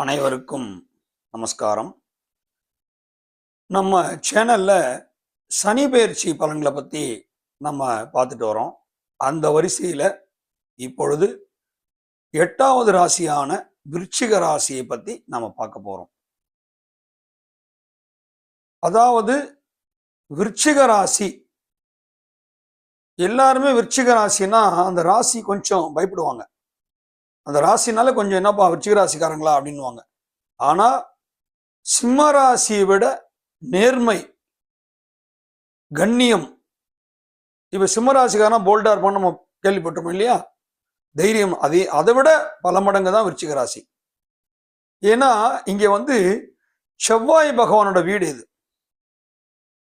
அனைவருக்கும் நமஸ்காரம். நம்ம சேனல்ல சனி பயிற்சி பலன்களை பத்தி நம்ம பார்த்துட்டு வரோம். அந்த வரிசையில இப்பொழுது எட்டாவது ராசியான விருச்சிக ராசியை பத்தி நம்ம பார்க்க போறோம். அதாவது விருச்சிக ராசி. எல்லாருமே விருச்சிக ராசினா அந்த ராசி கொஞ்சம் பயப்படுவாங்க. அந்த ராசினால கொஞ்சம் என்னப்பா விருச்சிக ராசிக்காரங்களா அப்படின்னுவாங்க. ஆனா சிம்ம ராசியை விட நேர்மை கண்ணியம் இப்ப சிம்ம போல்டாக போல்டா இருப்பான்னு நம்ம கேள்விப்பட்டிருப்போம் இல்லையா? தைரியம் அதே அதை விட பல மடங்கு தான் விருச்சிக ராசி ஏன்னா இங்க வந்து செவ்வாய் பகவானோட வீடு இது.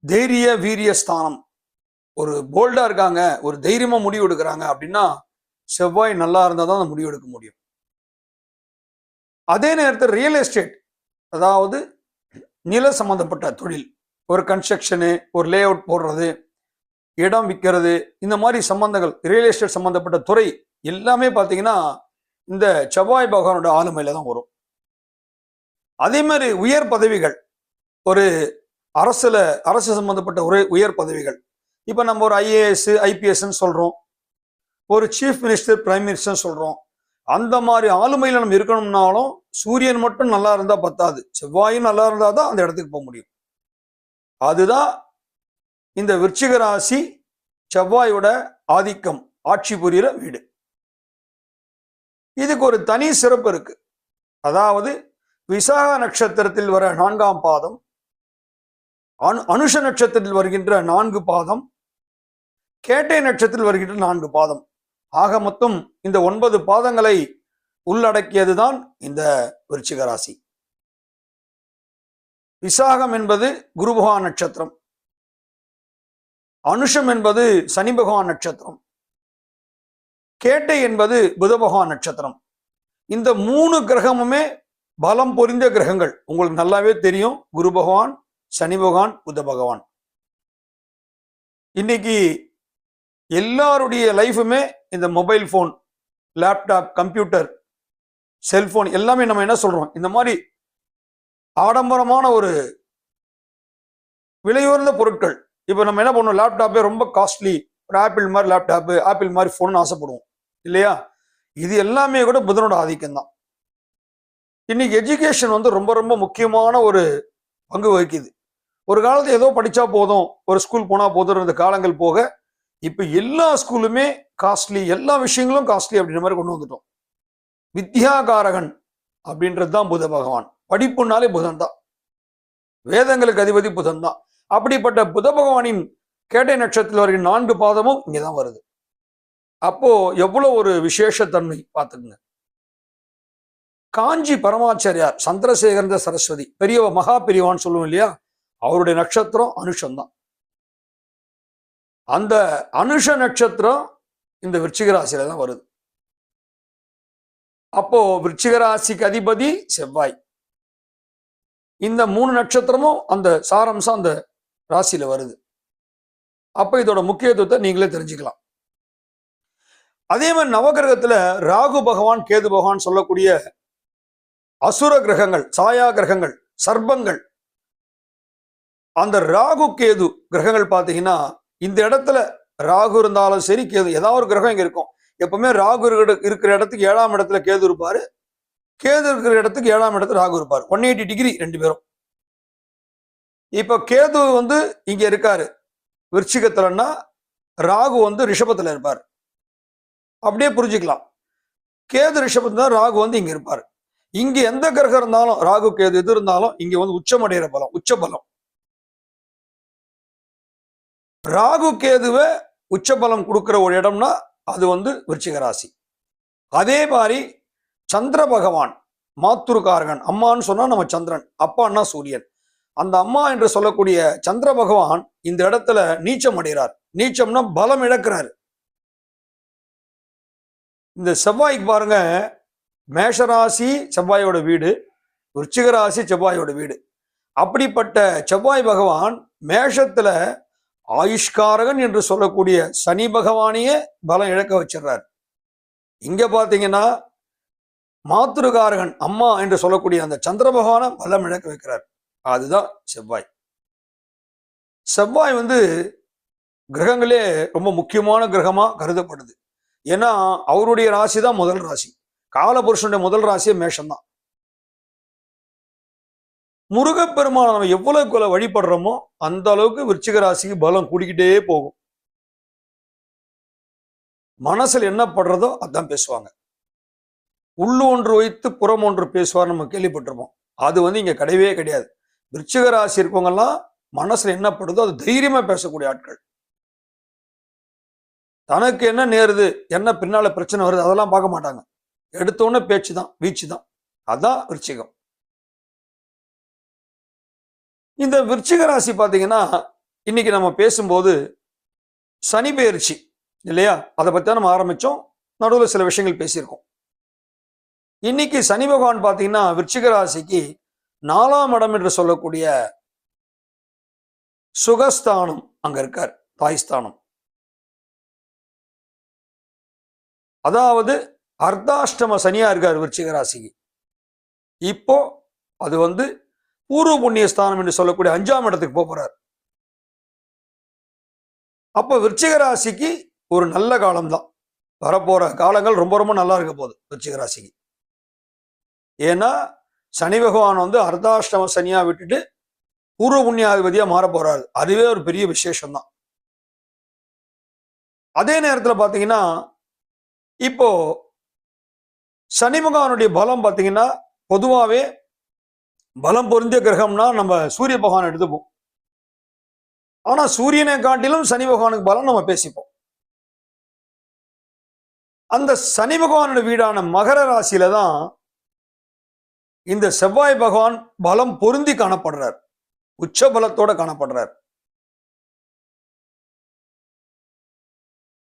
தைரிய வீரிய ஸ்தானம். ஒரு போல்டா இருக்காங்க ஒரு தைரியமா முடிவு எடுக்கிறாங்க அப்படின்னா செவ்வாய் நல்லா இருந்தால் தான் அந்த முடிவு எடுக்க முடியும். அதே நேரத்தில் ரியல் எஸ்டேட் அதாவது நில சம்மந்தப்பட்ட தொழில் ஒரு கன்ஸ்ட்ரக்ஷனு ஒரு லே அவுட் போடுறது இடம் விற்கிறது இந்த மாதிரி சம்பந்தங்கள் ரியல் எஸ்டேட் சம்மந்தப்பட்ட துறை எல்லாமே பார்த்தீங்கன்னா இந்த செவ்வாய் பகவானோட ஆளுமையில தான் வரும். அதே மாதிரி உயர் பதவிகள் ஒரு அரசுல அரசு சம்பந்தப்பட்ட ஒரு உயர் பதவிகள். இப்போ நம்ம ஒரு ஐஏஎஸ் ஐபிஎஸ்ன்னு சொல்கிறோம் ஒரு சீஃப் மினிஸ்டர் பிரைம் மினிஸ்டர் சொல்கிறோம் அந்த மாதிரி ஆளுமையில நம்ம இருக்கணும்னாலும் சூரியன் மட்டும் நல்லா இருந்தால் பத்தாது. செவ்வாயும் நல்லா இருந்தால் தான் அந்த இடத்துக்கு போக முடியும். அதுதான் இந்த விருச்சிக ராசி செவ்வாயோட ஆதிக்கம் ஆட்சி புரிகிற வீடு. இதுக்கு ஒரு தனி சிறப்பு இருக்கு. அதாவது விசாக நட்சத்திரத்தில் வர நான்காம் பாதம் அனு அனுஷ நட்சத்திரத்தில் வருகின்ற நான்கு பாதம் கேட்டை நட்சத்திரத்தில் வருகின்ற நான்கு பாதம். ஆக மொத்தம் இந்த ஒன்பது பாதங்களை உள்ளடக்கியதுதான் இந்த விருச்சிக ராசி விசாகம் என்பது குரு பகவான் நட்சத்திரம். அனுஷம் என்பது சனி பகவான் நட்சத்திரம். கேட்டை என்பது புத பகவான் நட்சத்திரம். இந்த மூணு கிரகமுமே பலம் பொறிந்த கிரகங்கள். உங்களுக்கு நல்லாவே தெரியும். குரு பகவான் சனி பகவான் புத பகவான். இன்னைக்கு எல்லாருடைய லைஃபுமே இந்த mobile phone laptop computer cellphone எல்லாமே நம்ம என்ன சொல்கிறோம் இந்த மாதிரி ஆடம்பரமான ஒரு விலையுயர்ந்த பொருட்கள். இப்போ நம்ம என்ன பண்ணுவோம்? லேப்டாப்பே ரொம்ப காஸ்ட்லி ஒரு ஆப்பிள் மாதிரி லேப்டாப்பு ஆப்பிள் மாதிரி ஃபோன் ஆசைப்படுவோம். இல்லையா? இது எல்லாமே கூட புதனோட ஆதிக்கம் தான். இன்னைக்கு எஜுகேஷன் வந்து ரொம்ப ரொம்ப முக்கியமான ஒரு பங்கு வகிக்குது. ஒரு காலத்தில் ஏதோ படித்தா போதும். ஒரு ஸ்கூல் போனால் போதும் காலங்கள் போக இப்போ எல்லா ஸ்கூலுமே காஸ்ட்லி எல்லா விஷயங்களும் காஸ்ட்லி அப்படின்ற மாதிரி கொண்டு வந்துட்டோம். வித்யாகாரகன் அப்படின்றது தான் புத பகவான். படிப்புனாலே புதன் தான் வேதங்களுக்கு அதிபதி புதன் தான் அப்படிப்பட்ட புத பகவானின் கேட்டை நட்சத்திரத்தில் வருகிற நான்கு பாதமும் இங்கதான் வருது. அப்போ எவ்வளவு ஒரு விசேஷத்தன்மை பார்த்துக்குங்க. காஞ்சி பரமாச்சாரியார் சந்திரசேகரந்த சரஸ்வதி பெரியவ மகா பெரியவான்னு சொல்லுவோம் இல்லையா? அவருடைய நட்சத்திரம் அனுஷம் தான் அந்த அனுஷ நட்சத்திரம் இந்த விருச்சிகராசியில தான் வருது. அப்போ விருச்சிகராசிக்கு அதிபதி செவ்வாய். இந்த மூணு நட்சத்திரமும் அந்த சாரம்சம் அந்த ராசியில வருது. அப்ப இதோட முக்கியத்துவத்தை நீங்களே தெரிஞ்சுக்கலாம். அதே மாதிரி நவகிரகத்துல ராகு பகவான் கேது பகவான் சொல்லக்கூடிய அசுர கிரகங்கள் சாயா கிரகங்கள் சர்ப்பங்கள். அந்த ராகு கேது கிரகங்கள் பார்த்தீங்கன்னா இந்த இடத்துல ராகு இருந்தாலும் சரி கேது ஏதாவது ஒரு கிரகம் இங்க இருக்கும். எப்பவுமே ராகு இருக்கிற- இடத்துக்கு ஏழாம் இடத்துல கேது இருப்பாரு. கேது இருக்கிற இடத்துக்கு ஏழாம் இடத்துல ராகு இருப்பார். ஒன் எயிட்டி டிகிரி ரெண்டு பேரும். இப்ப கேது வந்து இங்க இருக்காரு. விருச்சிகத்துலன்னா ராகு வந்து ரிஷபத்துல இருப்பார். அப்படியே புரிஞ்சுக்கலாம். கேது ரிஷபத்துல ராகு வந்து இங்க இருப்பார். இங்க எந்த கிரகம் இருந்தாலும் ராகு கேது எது இருந்தாலும் இங்க வந்து உச்சமடைகிற பலம் உச்ச பலம். ராகு கேதுவை உச்சபலம் கொடுக்குற ஒரு இடம்னா அது வந்து விருச்சிக ராசி. அதே மாதிரி சந்திர பகவான் மாத்துருக்காரகன் அம்மான்னு சொன்னா நம்ம சந்திரன் அப்பான்னா சூரியன். அந்த அம்மா என்று சொல்லக்கூடிய சந்திர பகவான் இந்த இடத்துல நீச்சம் அடைகிறார். நீச்சம்னா பலம் இழக்கிறார். இந்த செவ்வாய்க்கு பாருங்க மேஷராசி செவ்வாயோட வீடு விருச்சிகராசி செவ்வாயோட வீடு. அப்படிப்பட்ட செவ்வாய் பகவான் மேஷத்துல ஆயுஷ்காரகன் என்று சொல்லக்கூடிய சனி பகவானையே பலம் இழக்க வச்சிடுறார். இங்க பாத்தீங்கன்னா மாத்திருகாரகன் அம்மா என்று சொல்லக்கூடிய அந்த சந்திர பகவானை பலம் இழக்க வைக்கிறார். அதுதான் செவ்வாய். செவ்வாய் வந்து கிரகங்களே ரொம்ப முக்கியமான கிரகமா கருதப்படுது. ஏன்னா அவருடைய ராசி தான் முதல் ராசி. காலபுருஷனுடைய முதல் ராசியே மேஷம் தான் முருகப்பெருமானை நம்ம எவ்வளவு எவ்வளவு வழிபடுறோமோ அந்த அளவுக்கு விருச்சிக ராசிக்கு பலம் கூடிக்கிட்டே போகும். மனசுல என்ன படுறதோ அதான் பேசுவாங்க. உள்ளு ஒன்று வைத்து புறம் ஒன்று பேசுவார் நம்ம கேள்விப்பட்டிருப்போம். அது வந்து இங்க கிடையவே கிடையாது. விருச்சிக ராசி இருக்கவங்கெல்லாம் மனசுல என்ன படுதோ அது தைரியமா பேசக்கூடிய ஆட்கள். தனக்கு என்ன நேருது என்ன பின்னால பிரச்சனை வருது அதெல்லாம் பார்க்க மாட்டாங்க. எடுத்தோன்னே பேச்சு தான் வீச்சு தான் அதான் விருச்சிகம். இந்த விருச்சிக ராசி பார்த்தீங்கன்னா இன்னைக்கு நம்ம பேசும்போது சனி பெயர்ச்சி இல்லையா? அதை பற்றி தான் நம்ம ஆரம்பித்தோம் நடுவில் சில விஷயங்கள் பேசியிருக்கோம். இன்னைக்கு சனி பகவான் பார்த்தீங்கன்னா விருச்சிக ராசிக்கு நாலாம் இடம் என்று சொல்லக்கூடிய சுகஸ்தானம் அங்க இருக்கார். தாய்ஸ்தானம் அதாவது அர்த்தாஷ்டம சனியா இருக்கார் விருச்சிக ராசிக்கு. இப்போ அது வந்து பூர்வ புண்ணிய ஸ்தானம் என்று சொல்லக்கூடிய அஞ்சாம் இடத்துக்கு போக போறார். அப்போ விருச்சிக ராசிக்கு ஒரு நல்ல காலம்தான். வரப்போற காலங்கள் ரொம்ப ரொம்ப நல்லா இருக்க போகுது விருச்சிக ராசிக்கு. ஏன்னா சனி பகவான் வந்து அர்த்தாஷ்டம சனியா விட்டுட்டு பூர்வ புண்ணியாதிபதியா மாற போறாரு. அதுவே ஒரு பெரிய விசேஷம் தான் அதே நேரத்துல பாத்தீங்கன்னா இப்போ சனி பகவானுடைய பலம் பாத்தீங்கன்னா பொதுவாவே பலம் பொருந்திய கிரகம்னா நம்ம சூரிய பகவான் எடுத்துப்போம். ஆனா சூரியனை காட்டிலும் சனி பகவானுக்கு பலம் நம்ம பேசிப்போம். அந்த சனி பகவானோட வீடான மகர ராசியில தான் இந்த செவ்வாய் பகவான் பலம் பொருந்தி காணப்படுறார். உச்ச பலத்தோட காணப்படுறார்.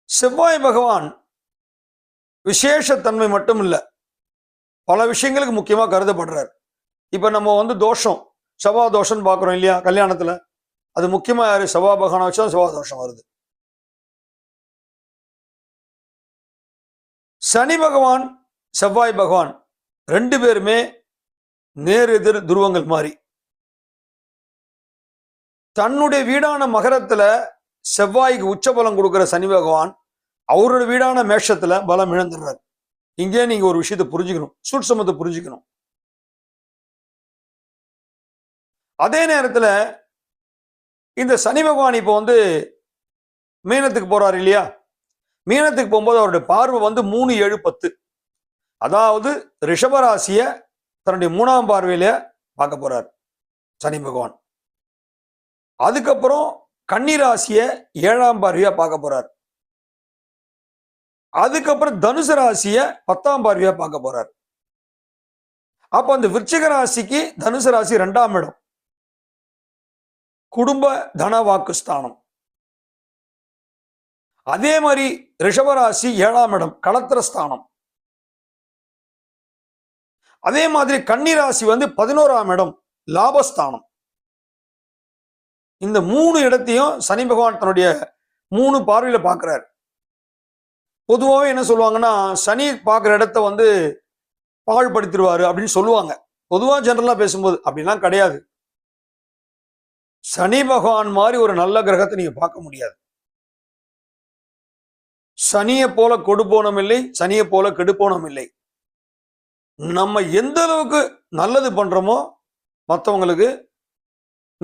செவ்வாய் பகவான் விசேஷத்தன்மை மட்டும் இல்ல பல விஷயங்களுக்கு முக்கியமா கருதப்படுறார். இப்ப நம்ம வந்து தோஷம் செவ்வா தோஷம்னு பாக்குறோம் இல்லையா கல்யாணத்துல? அது முக்கியமா யாரு? செவ்வா பகவானை வச்சா செவ்வா தோஷம் வருது. சனி பகவான் செவ்வாய் பகவான் ரெண்டு பேருமே நேர் எதிர் துருவங்கள் மாதிரி தன்னுடைய வீடான மகரத்துல செவ்வாய்க்கு உச்சபலம் கொடுக்குற சனி பகவான் அவரோட வீடான மேஷத்துல பலம் இழந்துடுறாரு. இங்கே நீங்க ஒரு விஷயத்தை புரிஞ்சுக்கணும் சூட்சமத்தை புரிஞ்சுக்கணும். அதே நேரத்தில் இந்த சனி பகவான் இப்போ வந்து மீனத்துக்கு போறாரு இல்லையா? மீனத்துக்கு போகும்போது அவருடைய பார்வை வந்து மூணு ஏழு பத்து. அதாவது ரிஷபராசிய தன்னுடைய மூணாம் பார்வையில பார்க்க போறார் சனி பகவான். அதுக்கப்புறம் கன்னிராசிய ஏழாம் பார்வையா பார்க்க போறார். அதுக்கப்புறம் தனுசு ராசிய பத்தாம் பார்வையா பார்க்க போறார். அப்ப அந்த விருச்சிக ராசிக்கு தனுசு ராசி ரெண்டாம் இடம். குடும்ப தன வாக்கு ஸ்தானம் அதே மாதிரி ரிஷபராசி ஏழாம் இடம் களத்திர ஸ்தானம் அதே மாதிரி கன்னிராசி வந்து பதினோராம் இடம் லாபஸ்தானம். இந்த மூணு இடத்தையும் சனி பகவான் தன்னுடைய மூணு பார்வையில பாக்குறாரு. பொதுவாகவே என்ன சொல்லுவாங்கன்னா சனி பார்க்குற இடத்த வந்து பாழ்படுத்திடுவாரு அப்படின்னு சொல்லுவாங்க. பொதுவாக ஜென்ரலாக பேசும்போது அப்படிலாம் கிடையாது. சனி பகவான் மாதிரி ஒரு நல்ல கிரகத்தை நீங்க பார்க்க முடியாது. சனியை போல கொடுப்போனம் இல்லை சனியை போல கெடுப்போனம் இல்லை. நம்ம எந்த அளவுக்கு நல்லது பண்றோமோ மற்றவங்களுக்கு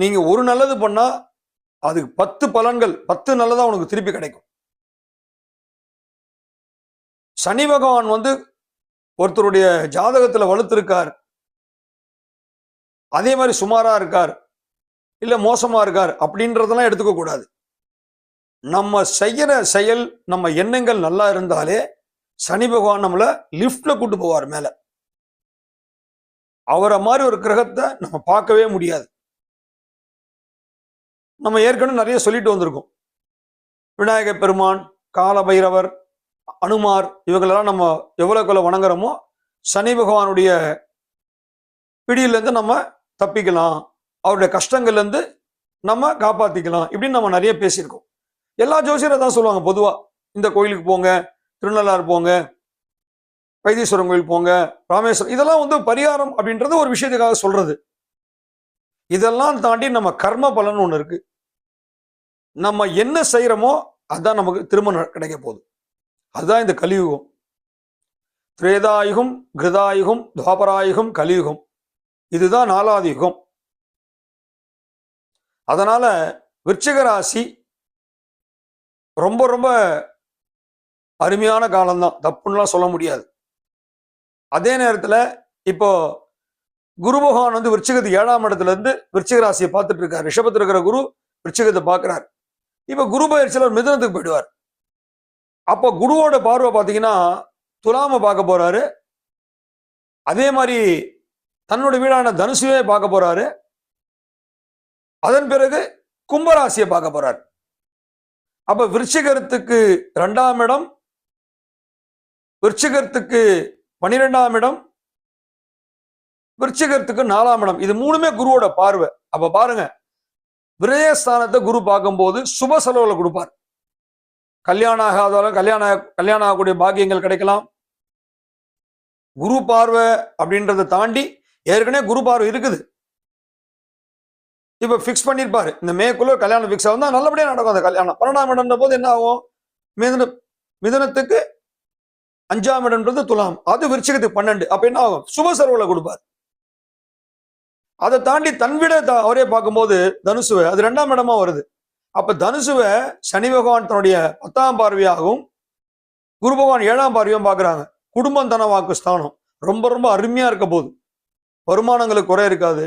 நீங்க ஒரு நல்லது பண்ணா அதுக்கு பத்து பலன்கள் பத்து நல்லதா உனக்கு திருப்பி கிடைக்கும். சனி பகவான் வந்து ஒருத்தருடைய ஜாதகத்துல வலுத்திருக்கார். அதே மாதிரி சுமாரா இருக்கார். இல்லை மோசமா இருக்கார் அப்படின்றதெல்லாம் எடுத்துக்கக்கூடாது நம்ம செய்கிற செயல் நம்ம எண்ணங்கள் நல்லா இருந்தாலே சனி பகவான் நம்மளை லிஃப்ட்ல கூட்டு போவார் மேல. அவரை மாதிரி ஒரு கிரகத்தை நம்ம பார்க்கவே முடியாது. நம்ம ஏற்கனவே நிறைய சொல்லிட்டு வந்திருக்கோம். விநாயக பெருமான் கால பைரவர் அனுமார் இவங்களெல்லாம் நம்ம எவ்வளவுக்குள்ள வணங்குறோமோ சனி பகவானுடைய பிடியிலேருந்து நம்ம தப்பிக்கலாம். அவருடைய கஷ்டங்கள்லேருந்து நம்ம காப்பாற்றிக்கலாம் இப்படின்னு நம்ம நிறைய பேசியிருக்கோம். எல்லா ஜோசியரை தான் சொல்லுவாங்க பொதுவாக இந்த கோயிலுக்கு போங்க திருநள்ளாறு போங்க வைத்தீஸ்வரன் கோயில் போங்க ராமேஸ்வரம் இதெல்லாம் வந்து பரிகாரம் அப்படின்றது ஒரு விஷயத்துக்காக சொல்றது. இதெல்லாம் தாண்டி நம்ம கர்ம பலன் ஒன்று இருக்கு. நம்ம என்ன செய்கிறோமோ அதுதான் நமக்கு திரும்ப ந- கிடைக்க போகுது. அதுதான் இந்த கலியுகம். திரேதாயுகம் கிருதாயுகம் துவாபராயுகம் கலியுகம். இதுதான் நாலாவது யுகம். அதனால விருச்சிக ராசி ரொம்ப ரொம்ப அருமையான காலம்தான். தப்புன்னெலாம் சொல்ல முடியாது. அதே நேரத்துல இப்போ குரு பகவான் வந்து விருச்சிகத்து ஏழாம் இடத்துலேருந்து விருச்சிக ராசியை பார்த்துட்டு இருக்காரு. ரிஷபத்தில் இருக்கிற குரு விருச்சிகத்தை பார்க்குறார். இப்போ குரு பயிற்சியில் ஒரு மிதுனத்துக்கு போயிடுவார். அப்போ குருவோட பார்வை பார்த்தீங்கன்னா துலாமை பார்க்க போறாரு. அதே மாதிரி தன்னோட வீடான தனுசுவே பார்க்க போறாரு. அதன் பிறகு கும்பராசியை பார்க்க போறார். அப்ப விருச்சிகரத்துக்கு ரெண்டாம் இடம் விருச்சிகரத்துக்கு பனிரெண்டாம் இடம் விருச்சிகரத்துக்கு நாலாம் இடம். இது மூணுமே குருவோட பார்வை. அப்ப பாருங்க விரயஸ்தானத்தை குரு பார்க்கும்போது சுப செலவுல கொடுப்பார். கல்யாணம் ஆகாதவங்க கல்யாணம் கல்யாணம் ஆகக்கூடிய பாக்கியங்கள் கிடைக்கலாம். குரு பார்வை அப்படின்றத தாண்டி ஏற்கனவே குரு பார்வை இருக்குது. இப்ப ஃபிக்ஸ் பண்ணிருப்பாரு. இந்த மேக்குள்ள கல்யாணம் ஃபிக்ஸ் ஆகும்னா நல்லபடியா நடக்கும் அந்த கல்யாணம். பன்னெண்டாம் இடம்ன்ற போது என்ன ஆகும்? மிதன மிதனத்துக்கு அஞ்சாம் இடம்ன்றது துலாம். அது விருச்சிகத்துக்கு பன்னெண்டு. அப்ப என்ன ஆகும்? சுப செலவுல கொடுப்பார். அதை தாண்டி தன்விட அவரே பார்க்கும்போது தனுசுவை அது ரெண்டாம் இடமா வருது. அப்போ தனுசுவை சனி பகவான் தன்னுடைய பத்தாம் பார்வையாகவும் குரு பகவான் ஏழாம் பார்வையும் பார்க்குறாங்க. குடும்பம் தன வாக்கு ஸ்தானம். ரொம்ப ரொம்ப அருமையா இருக்க போகுது. வருமானங்களுக்கு குறை இருக்காது.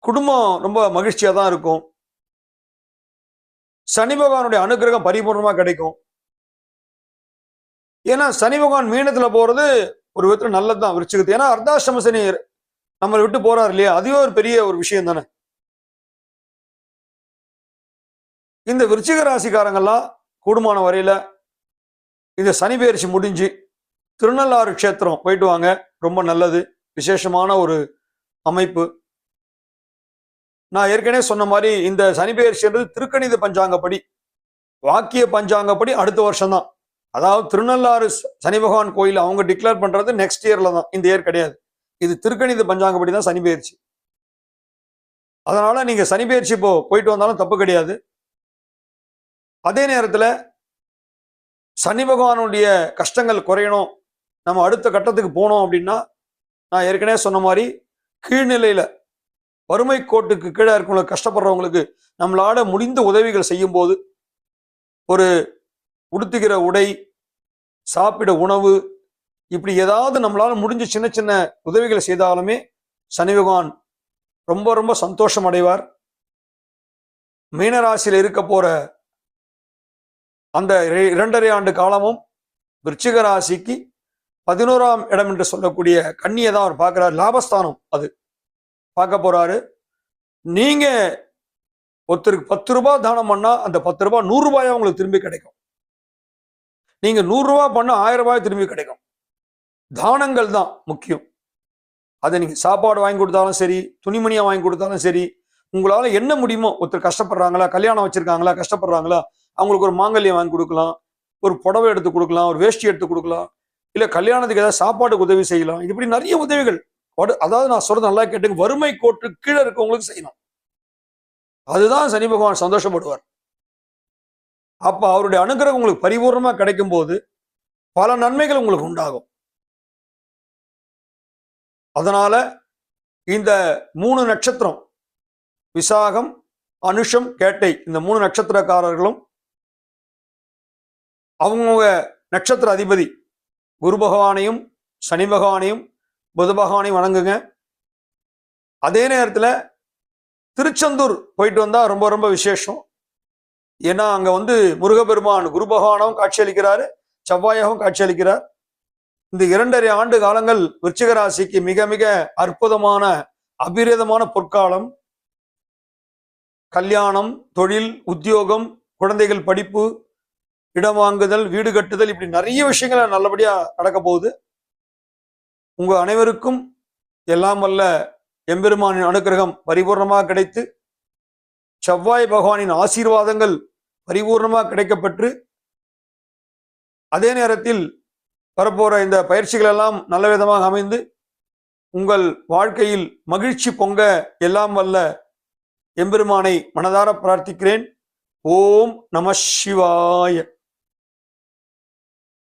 குடும்பம் ரொம்ப மகிழ்ச்சியாக தான் இருக்கும். சனி பகவானுடைய அனுகிரகம் பரிபூர்ணமாக கிடைக்கும். ஏன்னா சனி பகவான் மீனத்தில் போகிறது ஒரு நல்லது தான் விருச்சிகத்து. ஏன்னா அர்த்தாஷ்டம சனி நம்மளை விட்டு போறாரு இல்லையா? அதுவே ஒரு பெரிய ஒரு விஷயம் தானே. இந்த விருச்சிக ராசிக்காரங்கெல்லாம் கூடுமான வரையில இந்த சனி பயிற்சி முடிஞ்சு திருநள்ளாறு க்ஷேத்திரம் போயிட்டு வாங்க. ரொம்ப நல்லது. விசேஷமான ஒரு அமைப்பு. நான் ஏற்கனவே சொன்ன மாதிரி இந்த சனி பயிற்சின்றது திருக்கணித பஞ்சாங்கப்படி வாக்கிய பஞ்சாங்கப்படி அடுத்த வருஷம் தான் அதாவது திருநள்ளாறு சனி பகவான் கோயில் அவங்க டிக்ளேர் பண்றது நெக்ஸ்ட் இயர்ல தான் இந்த இயர் கிடையாது. இது திருக்கணித பஞ்சாங்கப்படி தான் சனி பயிற்சி அதனால நீங்க சனி பயிற்சி இப்போ போயிட்டு வந்தாலும் தப்பு கிடையாது. அதே நேரத்தில் சனி பகவானுடைய கஷ்டங்கள் குறையணும். நம்ம அடுத்த கட்டத்துக்கு போனோம் அப்படின்னா நான் ஏற்கனவே சொன்ன மாதிரி கீழ்நிலையில வறுமை கோட்டுக்கு கீழே இருக்கவங்களுக்கு கஷ்டப்படுறவங்களுக்கு நம்மளால முடிந்த உதவிகள் செய்யும் போது ஒரு உடுத்துகிற உடை சாப்பிட உணவு இப்படி ஏதாவது நம்மளால முடிஞ்ச சின்ன சின்ன உதவிகளை செய்தாலுமே சனி பகவான் ரொம்ப ரொம்ப சந்தோஷம் அடைவார். மீனராசியில் இருக்க போற அந்த இரண்டரை ஆண்டு காலமும் விருச்சிக ராசிக்கு பதினோராம் இடம் என்று சொல்லக்கூடிய கண்ணியை தான் அவர் பார்க்கிறார். லாபஸ்தானம் அது. பார்க்க போறாரு. நீங்க ஒருத்தருக்கு பத்து ரூபாய் தானம் பண்ணா அந்த பத்து ரூபாய் நூறு ரூபாயா உங்களுக்கு திரும்பி கிடைக்கும். நீங்க நூறு ரூபாய் பண்ண ஆயிரம் ரூபாய் திரும்பி கிடைக்கும். தானங்கள் தான் முக்கியம். அதை நீங்க சாப்பாடு வாங்கி கொடுத்தாலும் சரி துணிமணியா வாங்கி கொடுத்தாலும் சரி உங்களால என்ன முடியுமோ ஒருத்தர் கஷ்டப்படுறாங்களா கல்யாணம் வச்சிருக்காங்களா கஷ்டப்படுறாங்களா அவங்களுக்கு ஒரு மாங்கல்யம் வாங்கி கொடுக்கலாம் ஒரு புடவை எடுத்து கொடுக்கலாம் ஒரு வேஷ்டி எடுத்து கொடுக்கலாம் இல்ல கல்யாணத்துக்கு ஏதாவது சாப்பாட்டுக்கு உதவி செய்யலாம். இப்படி நிறைய உதவிகள். அதாவது நான் சொல்றது நல்லா கேட்டுங்க வறுமை கோட்டு கீழே இருக்கவங்களுக்கு செய்யணும். அதுதான் சனி பகவான் சந்தோஷப்படுவார். அப்ப அவருடைய அனுகிரகம் உங்களுக்கு பரிபூர்ணமா கிடைக்கும் போது பல நன்மைகள் உங்களுக்கு உண்டாகும். அதனால இந்த மூணு நட்சத்திரம் விசாகம் அனுஷம் கேட்டை இந்த மூணு நட்சத்திரக்காரர்களும் அவங்கவுங்க நட்சத்திர அதிபதி குரு பகவானையும் சனி பகவானையும் புத பகவானை வணங்குங்க. அதே நேரத்தில் திருச்செந்தூர் போயிட்டு வந்தால் ரொம்ப ரொம்ப விசேஷம். ஏன்னா அங்கே வந்து முருகப்பெருமான் குரு பகவானும் காட்சியளிக்கிறாரு செவ்வாயாகவும் காட்சியளிக்கிறார் இந்த இரண்டரை ஆண்டு காலங்கள் விருச்சிக ராசிக்கு மிக மிக அற்புதமான அபிரதமான பொற்காலம். கல்யாணம் தொழில் உத்தியோகம் குழந்தைகள் படிப்பு இடம் வாங்குதல் வீடு கட்டுதல் இப்படி நிறைய விஷயங்கள் நல்லபடியாக நடக்க போகுது. உங்கள் அனைவருக்கும் எல்லாம் வல்ல எம்பெருமானின் அனுக்கிரகம் பரிபூர்ணமாக கிடைத்து செவ்வாய் பகவானின் ஆசீர்வாதங்கள் பரிபூர்ணமாக கிடைக்கப்பெற்று அதே நேரத்தில் வரப்போகிற இந்த பயிற்சிகள் எல்லாம் நல்ல விதமாக அமைந்து உங்கள் வாழ்க்கையில் மகிழ்ச்சி பொங்க எல்லாம் வல்ல எம்பெருமானை மனதார பிரார்த்திக்கிறேன். ஓம் நம சிவாய.